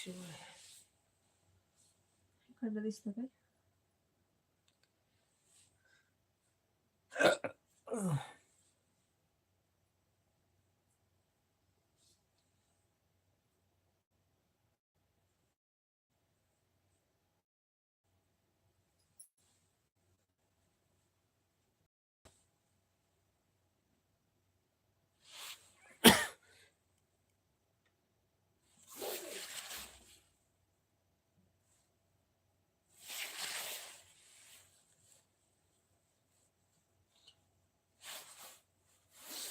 शिवाय. इकडनं दिसतं काय?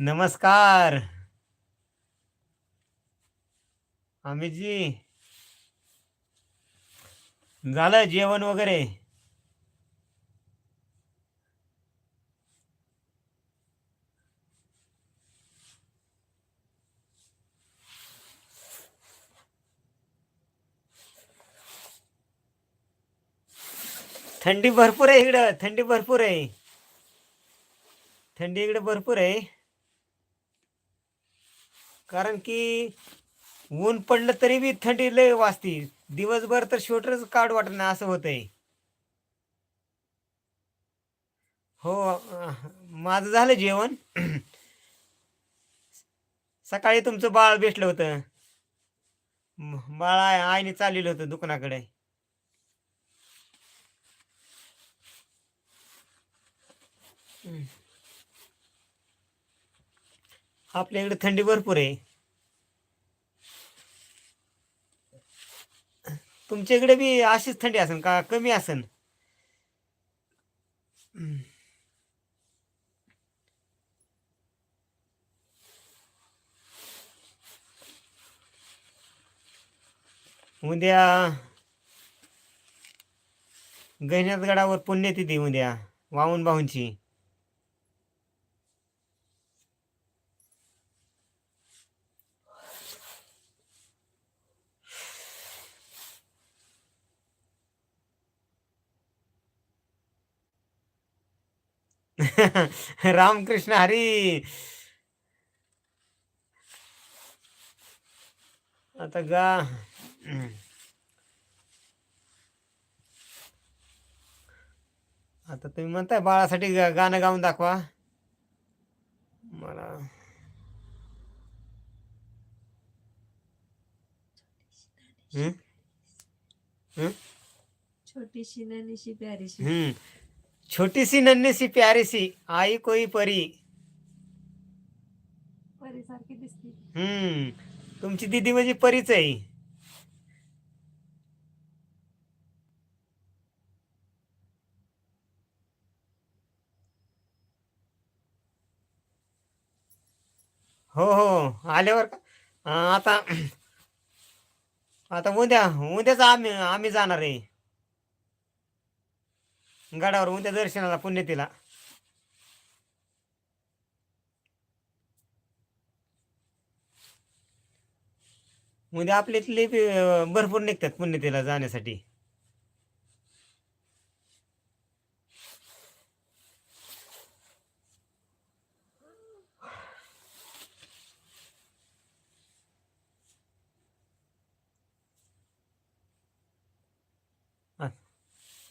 नमस्कार. अमितजी झालं जेवण वगैरे? थंडी भरपूर आहे इकडं. थंडी भरपूर आहे. थंडी इकडे भरपूर आहे. कारण की ऊन पडलं तरी बी थंडी लय वाजते. दिवसभर तर स्वेटरच काढ वाटत ना असं होतंय. हो माझं झालं जेवण. सकाळी तुमचं बाळ भेटलं होतं. बाळ आईने चाललेलं होतं दुकानाकडे. हम्म. आपल्या इकडे थंडी भरपूर आहे. तुमच्या इकडे बी अशीच थंडी असन का? कमी असन? उद्या गहिण्यात गडावर पुण्यतिथी उद्या वाहून भाऊंची. रामकृष्ण हरी. आता गा. आता तुम्ही म्हणताय बाळासाठी गाणं गाऊन दाखवा. मला? छोटीशी नानीशी प्यारीशी. छोटी सी नन्ही सी प्यारी सी आई कोई परी. परीसारखी दिसते. हम्म. तुमची दिदी म्हणजे परीच आहे. हो हो आल्यावर का? आता आता उद्या उद्याच आम्ही आम्ही जाणार आहे. गडावर उद्या दर्शनाला पुण्यतीला म्हणजे आपल्या इथले भरपूर निघतात पुण्यतेला जाण्यासाठी.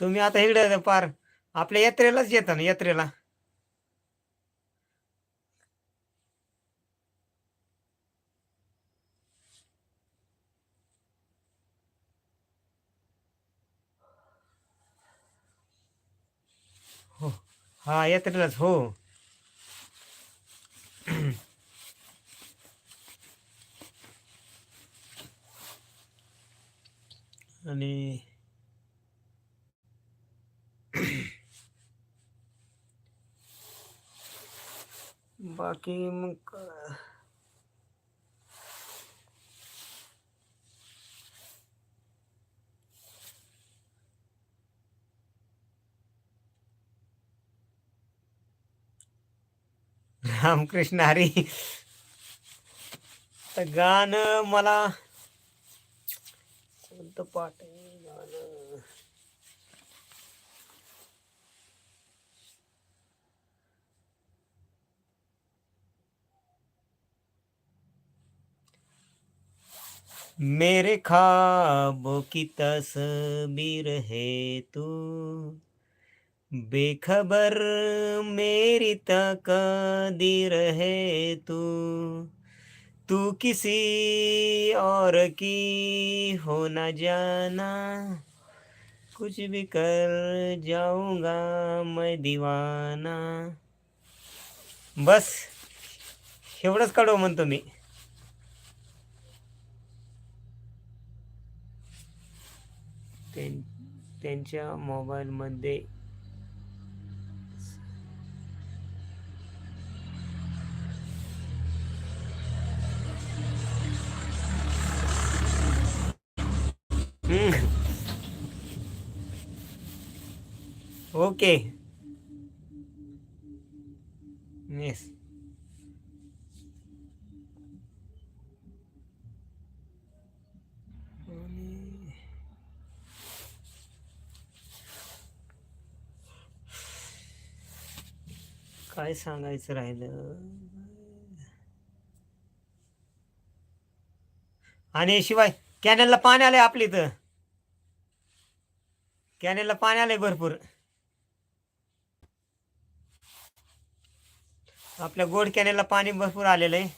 तुम्ही आता इकडे पार. आपल्या यात्रेलाच येता ना यात्रेला. हो हा यात्रेलाच हो. आणि बाकी अं, रामकृष्ण हरी। तर गाणं मला पाठ आहे मेरे ख्वाबों की तस्वीर है तू। बेखबर मेरी तकदीर है तू। तू किसी और की हो न जाना। कुछ भी कर जाऊंगा मैं दीवाना। बस एवढंच काढू म्हणतो मी त्यां- त्यांच्या मोबाईलमध्ये ओके. काय सांगायचं राहिलं? आणि शिवाय कॅनेलला पाणी आलंय आपल्या इथं. कॅनेलला पाणी आलंय भरपूर. आपल्या गोड कॅनेलला पाणी भरपूर आलेलं आहे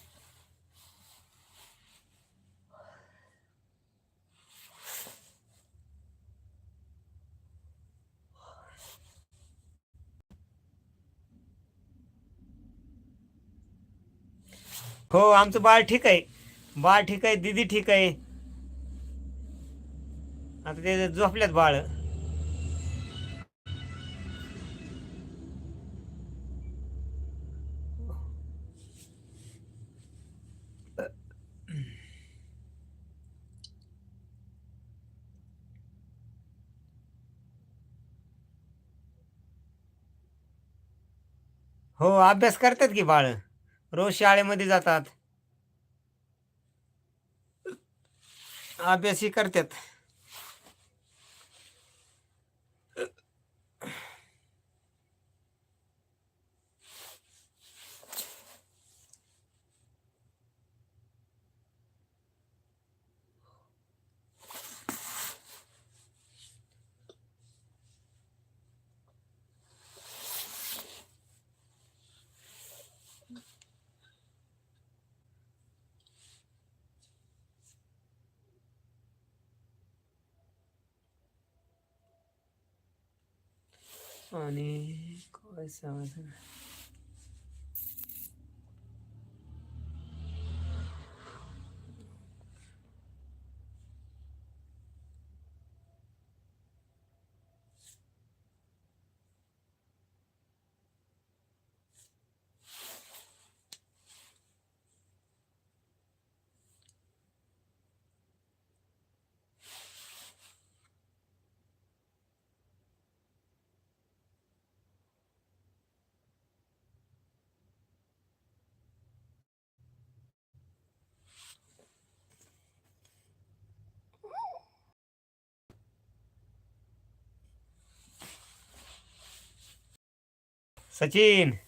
हो आमचं बाळ ठीक आहे. बाळ ठीक आहे दिदी ठीक आहे. आता ते झोपल्यात बाळ. हो अभ्यास करतात की बाळ? रोज शाळेमध्ये जातात. अभ्यासही करतात. आणि काय सांगायचं Сатін!